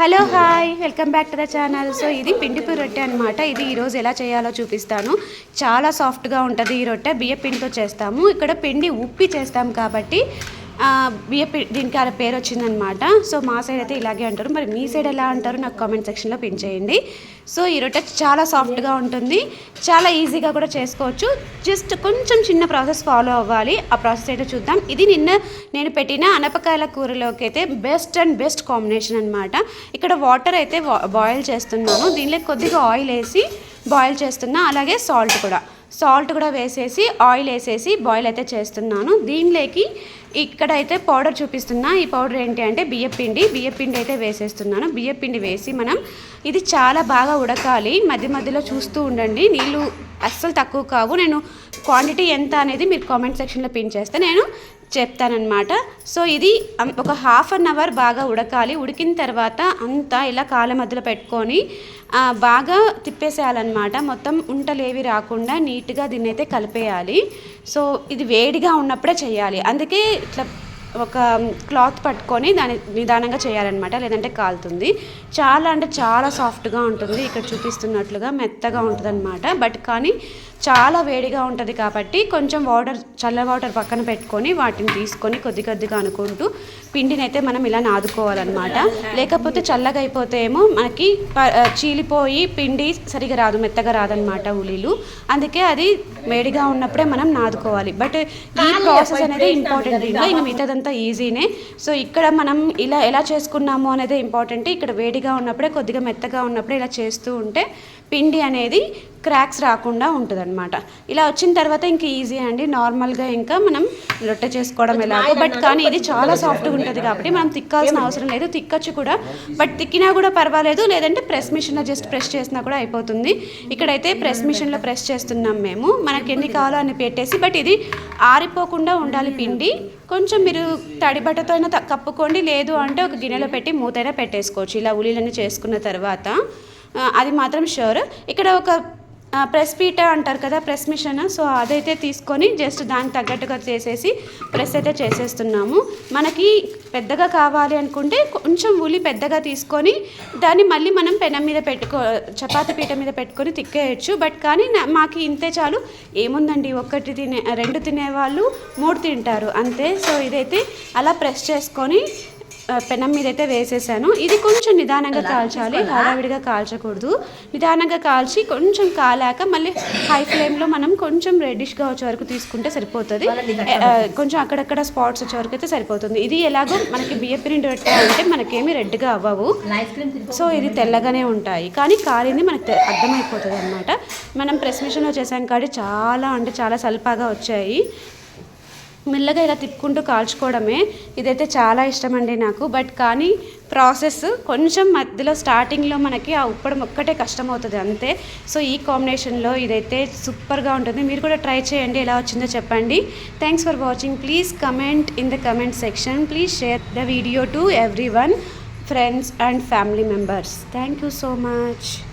Hello hi welcome back to the channel. So ఇది పిండిపూరి రొట్టె అనమాట ఇది ఈరోజు ఎలా చేయాలో చూపిస్తాను. చాలా సాఫ్ట్గా ఉంటుంది ఈ రొట్టె. బియ్య పిండితో చేస్తాము. ఇక్కడ పిండి ఉప్పి చేస్తాం కాబట్టి ఆ, బియ్య దీనికి అలా పేరు వచ్చిందనమాట సో మా సైడ్ అయితే ఇలాగే అంటారు. మరి మీ సైడ్ ఎలా అంటారు? నాకు కామెంట్ సెక్షన్లో పిన్ చేయండి. సో ఈ రొట్టె చాలా సాఫ్ట్గా ఉంటుంది. చాలా ఈజీగా కూడా చేసుకోవచ్చు. జస్ట్ కొంచెం చిన్న ప్రాసెస్ ఫాలో అవ్వాలి. ఆ ప్రాసెస్ అయితే చూద్దాం. ఇది నిన్న నేను పెట్టిన అనపకాయల కూరలోకి అయితే బెస్ట్ అండ్ బెస్ట్ కాంబినేషన్ అనమాట ఇక్కడ వాటర్ అయితే బాయిల్ చేస్తున్నాను. దీనిలో కొద్దిగా ఆయిల్ వేసి బాయిల్ చేస్తున్నా. అలాగే సాల్ట్ కూడా. సాల్ట్ కూడా వేసేసి ఆయిల్ వేసేసి బాయిల్ అయితే చేస్తున్నాను. దీనిలోకి ఇక్కడైతే పౌడర్ చూపిస్తున్నా. ఈ పౌడర్ ఏంటి అంటే బియ్యపిండి బియ్యపిండి అయితే వేసేస్తున్నాను. బియ్యపిండి వేసి మనం ఇది చాలా బాగా ఉడకాలి. మధ్య మధ్యలో చూస్తూ ఉండండి. నీళ్ళు అస్సలు తక్కువ కావు. నేను క్వాంటిటీ ఎంత అనేది మీరు కామెంట్ సెక్షన్లో పిన్ చేస్తే నేను చెప్తానన్నమాట. సో ఇది ఒక హాఫ్ అన్ అవర్ బాగా ఉడకాలి. ఉడికిన తర్వాత అంతా ఇలా కాళ్ళ మధ్యలో పెట్టుకొని బాగా తిప్పేసేయాలన్నమాట. మొత్తం ఉంటలేవి రాకుండా నీట్గా దీన్ని అయితే కలిపేయాలి. సో ఇది వేడిగా ఉన్నప్పుడే చేయాలి. అందుకే ఇట్లా ఒక క్లాత్ పట్టుకొని దాన్ని నిదానంగా చేయాలన్నమాట లేదంటే కాలుతుంది. చాలా అంటే చాలా సాఫ్ట్గా ఉంటుంది ఇక్కడ చూపిస్తున్నట్లుగా మెత్తగా ఉంటుంది బట్ కానీ చాలా వేడిగా ఉంటుంది కాబట్టి కొంచెం వాటర్ చల్ల వాటర్ పక్కన పెట్టుకొని వాటిని తీసుకొని కొద్ది కొద్దిగా అనుకుంటూ పిండిని అయితే మనం ఇలా నాదుకోవాలన్నమాట. లేకపోతే చల్లగా అయిపోతే ఏమో మనకి చీలిపోయి పిండి సరిగా రాదు మెత్తగా రాదనమాట ఉలీలు. అందుకే అది వేడిగా ఉన్నప్పుడే మనం నాదుకోవాలి. బట్ ఈ ప్రాసెస్ అనేది ఇంపార్టెంట్ ఇంకా మిగతాదంతా ఈజీనే. సో ఇక్కడ మనం ఇలా ఎలా చేసుకున్నాము అనేది ఇంపార్టెంట్. ఇక్కడ వేడిగా ఉన్నప్పుడే కొద్దిగా మెత్తగా ఉన్నప్పుడే ఇలా చేస్తూ ఉంటే పిండి అనేది క్రాక్స్ రాకుండా ఉంటుంది ఇలా వచ్చిన తర్వాత ఇంక ఈజీ అండి. నార్మల్గా ఇంకా మనం రొట్టె చేసుకోవడం ఎలాగో. బట్ కానీ ఇది చాలా సాఫ్ట్గా ఉంటుంది కాబట్టి మనం తిక్కాల్సిన అవసరం లేదు. తిక్కచ్చు కూడా. బట్ తిక్కినా కూడా పర్వాలేదు. లేదంటే ప్రెస్ మిషన్లో జస్ట్ ప్రెస్ చేసినా కూడా అయిపోతుంది. ఇక్కడైతే ప్రెస్ మిషన్లో ప్రెస్ చేస్తున్నాం మేము. మనకి ఎన్ని కావాలో అన్ని పెట్టేసి బట్ ఇది ఆరిపోకుండా ఉండాలి పిండి. కొంచెం మీరు తడి బట్టతో అయినా కప్పుకోండి. లేదు అంటే ఒక గిన్నెలో పెట్టి మూతైనా పెట్టేసుకోవచ్చు. ఇలా ఉల్లిలను చేసుకున్న తర్వాత అది మాత్రం షూర్ ఇక్కడ ఒక ప్రెస్ పీట అంటారు కదా ప్రెస్ మిషన్ సో అదైతే తీసుకొని జస్ట్ దానికి తగ్గట్టుగా చేసేసి ప్రెస్ అయితే చేసేస్తున్నాము. మనకి పెద్దగా కావాలి అనుకుంటే కొంచెం ఉలి పెద్దగా తీసుకొని దాన్ని మళ్ళీ మనం పెనం మీద పెట్టుకో చపాతీ పీట మీద పెట్టుకొని తిక్కేయచ్చు. బట్ కానీ మాకు ఇంతే చాలు. ఏముందండి? ఒకటి తినే రెండు తినేవాళ్ళు మూడు తింటారు. అంతే. సో ఇదైతే అలా ప్రెస్ చేసుకొని పెనం మీద అయితే వేసేసాను. ఇది కొంచెం నిదానంగా కాల్చాలి. హడావిడిగా కాల్చకూడదు. నిదానంగా కాల్చి కొంచెం కాలాక మళ్ళీ హై ఫ్లేమ్లో మనం కొంచెం రెడ్డిష్గా వచ్చే వరకు తీసుకుంటే సరిపోతుంది. కొంచెం అక్కడక్కడ స్పాట్స్ వచ్చే వరకు అయితే సరిపోతుంది. ఇది ఎలాగో మనకి బియ్యపిండి రొట్టె అంటే మనకేమీ రెడ్గా అవ్వవు. సో ఇది తెల్లగానే ఉంటాయి. కానీ కాలింది మనకు అర్థమైపోతుంది అనమాట మనం ప్రెస్ మిషన్లో చేసాం కాబట్టి చాలా అంటే చాలా సల్పాగా వచ్చాయి. మెల్లగా ఇలా తిప్పుకుంటూ కాల్చుకోవడమే ఇదైతే చాలా ఇష్టం అండి నాకు. బట్ కానీ ప్రాసెస్ కొంచెం మధ్యలో స్టార్టింగ్లో మనకి ఆ ఉప్పడం ఒక్కటే కష్టం అవుతుంది అంతే. సో ఈ కాంబినేషన్లో ఇదైతే సూపర్గా ఉంటుంది. మీరు కూడా ట్రై చేయండి. ఎలా వచ్చిందో చెప్పండి. Thanks for watching please comment in the comment section please share the video to everyone friends and family members thank you so much